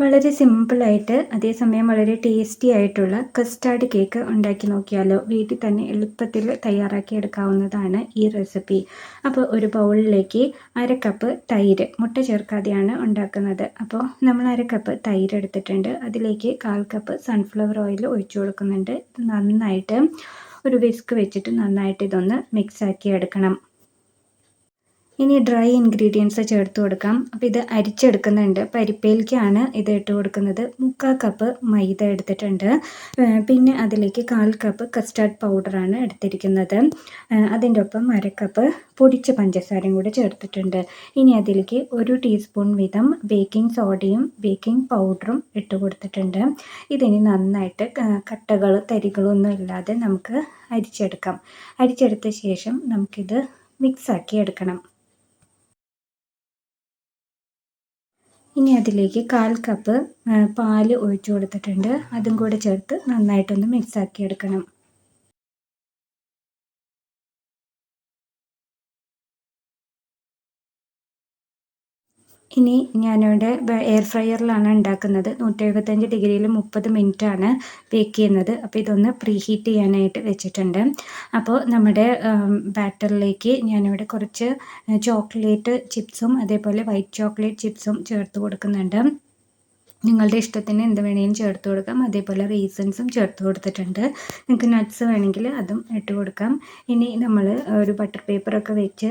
വളരെ സിമ്പിളായിട്ട് അതേസമയം വളരെ ടേസ്റ്റി ആയിട്ടുള്ള കസ്റ്റാർഡ് കേക്ക് ഉണ്ടാക്കി നോക്കിയാലോ? വീട്ടിൽ തന്നെ എളുപ്പത്തിൽ തയ്യാറാക്കി എടുക്കാവുന്നതാണ് ഈ റെസിപ്പി അപ്പോൾ ഒരു ബൗളിലേക്ക് അര കപ്പ് തൈര് മുട്ട ചേർക്കാതെയാണ് ഉണ്ടാക്കുന്നത്. അപ്പോൾ നമ്മൾ അര കപ്പ് തൈര് എടുത്തിട്ടുണ്ട്. അതിലേക്ക് കാൽ കപ്പ് സൺഫ്ലവർ ഓയിൽ ഒഴിച്ചു കൊടുക്കുന്നുണ്ട്. നന്നായിട്ട് ഒരു വിസ്ക് വെച്ചിട്ട് നന്നായിട്ട് ഇതൊന്ന് മിക്സാക്കി എടുക്കണം. ഇനി ഡ്രൈ ഇൻഗ്രീഡിയൻസ് ചേർത്ത് കൊടുക്കാം. അപ്പോൾ ഇത് അരിച്ചെടുക്കുന്നുണ്ട്. പരിപ്പയിലേക്കാണ് ഇത് ഇട്ട് കൊടുക്കുന്നത്. മുക്കാൽ കപ്പ് മൈദ എടുത്തിട്ടുണ്ട്. പിന്നെ അതിലേക്ക് കാൽ കപ്പ് കസ്റ്റാർഡ് പൗഡറാണ് എടുത്തിരിക്കുന്നത്. അതിന്റെ ഒപ്പം അരക്കപ്പ് കപ്പ് പൊടിച്ച പഞ്ചസാരയും കൂടെ ചേർത്തിട്ടുണ്ട്. ഇനി അതിലേക്ക് ഒരു ടീസ്പൂൺ വീതം ബേക്കിംഗ് സോഡയും ബേക്കിംഗ് പൗഡറും ഇട്ട് കൊടുത്തിട്ടുണ്ട്. ഇതിനി നന്നായിട്ട് കട്ടകൾ തരികളൊന്നും ഇല്ലാതെ നമുക്ക് അരിച്ചെടുക്കാം. അരിച്ചെടുത്ത ശേഷം നമുക്കിത് മിക്സാക്കി എടുക്കണം. ഇനി അതിലേക്ക് കാൽ കപ്പ് പാൽ ഒഴിച്ചു കൊടുത്തിട്ടുണ്ട്. അതും കൂടെ ചേർത്ത് നന്നായിട്ടൊന്ന് മിക്സാക്കി എടുക്കണം. ഇനി ഞാനിവിടെ എയർ ഫ്രയറിലാണ് ഉണ്ടാക്കുന്നത്. നൂറ്റി എഴുപത്തഞ്ച് ഡിഗ്രിയിൽ മുപ്പത് ആണ് ബേക്ക് ചെയ്യുന്നത്. അപ്പോൾ ഇതൊന്ന് പ്രീ ഹീറ്റ് ചെയ്യാനായിട്ട് വെച്ചിട്ടുണ്ട്. അപ്പോൾ നമ്മുടെ ബാറ്ററിലേക്ക് ഞാനിവിടെ കുറച്ച് ചോക്ലേറ്റ് ചിപ്സും അതേപോലെ വൈറ്റ് ചോക്ലേറ്റ് ചിപ്സും ചേർത്ത് കൊടുക്കുന്നുണ്ട്. നിങ്ങളുടെ ഇഷ്ടത്തിന് എന്ത് വേണമെങ്കിലും ചേർത്ത് കൊടുക്കാം. അതേപോലെ റീസൺസും ചേർത്ത് കൊടുത്തിട്ടുണ്ട്. നിങ്ങൾക്ക് നട്ട്സ് വേണമെങ്കിൽ അതും ഇട്ട് കൊടുക്കാം. ഇനി നമ്മൾ ഒരു ബട്ടർ പേപ്പറൊക്കെ വെച്ച്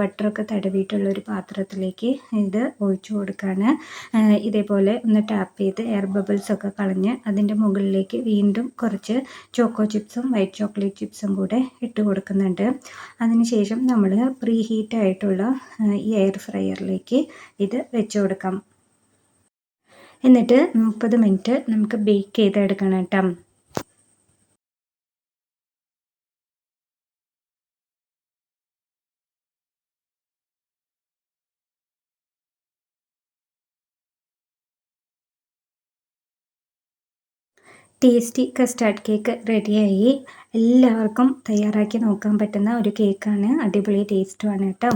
ബട്ടറൊക്കെ തടവിയിട്ടുള്ള ഒരു പാത്രത്തിലേക്ക് ഇത് ഒഴിച്ചു കൊടുക്കുകയാണ് ഇതേപോലെ ഒന്ന് ടാപ്പ് ചെയ്ത് എയർ ബബിൾസ് ഒക്കെ കളഞ്ഞ് അതിന്റെ മുകളിലേക്ക് വീണ്ടും കുറച്ച് ചോക്കോ ചിപ്സും വൈറ്റ് ചോക്ലേറ്റ് ചിപ്സും കൂടെ ഇട്ട് കൊടുക്കുന്നുണ്ട്. അതിനുശേഷം നമ്മൾ പ്രീ ഹീറ്റ് ആയിട്ടുള്ള ഈ എയർ ഫ്രയറിലേക്ക് ഇത് വെച്ച് കൊടുക്കാം. എന്നിട്ട് മുപ്പത് മിനിറ്റ് നമുക്ക് ബേക്ക് ചെയ്തെടുക്കണം കേട്ടോ. ടേസ്റ്റി കസ്റ്റാർഡ് കേക്ക് റെഡിയായി എല്ലാവർക്കും തയ്യാറാക്കി നോക്കാൻ പറ്റുന്ന ഒരു കേക്കാണ് അടിപൊളി ടേസ്റ്റുമാണ് കേട്ടോ.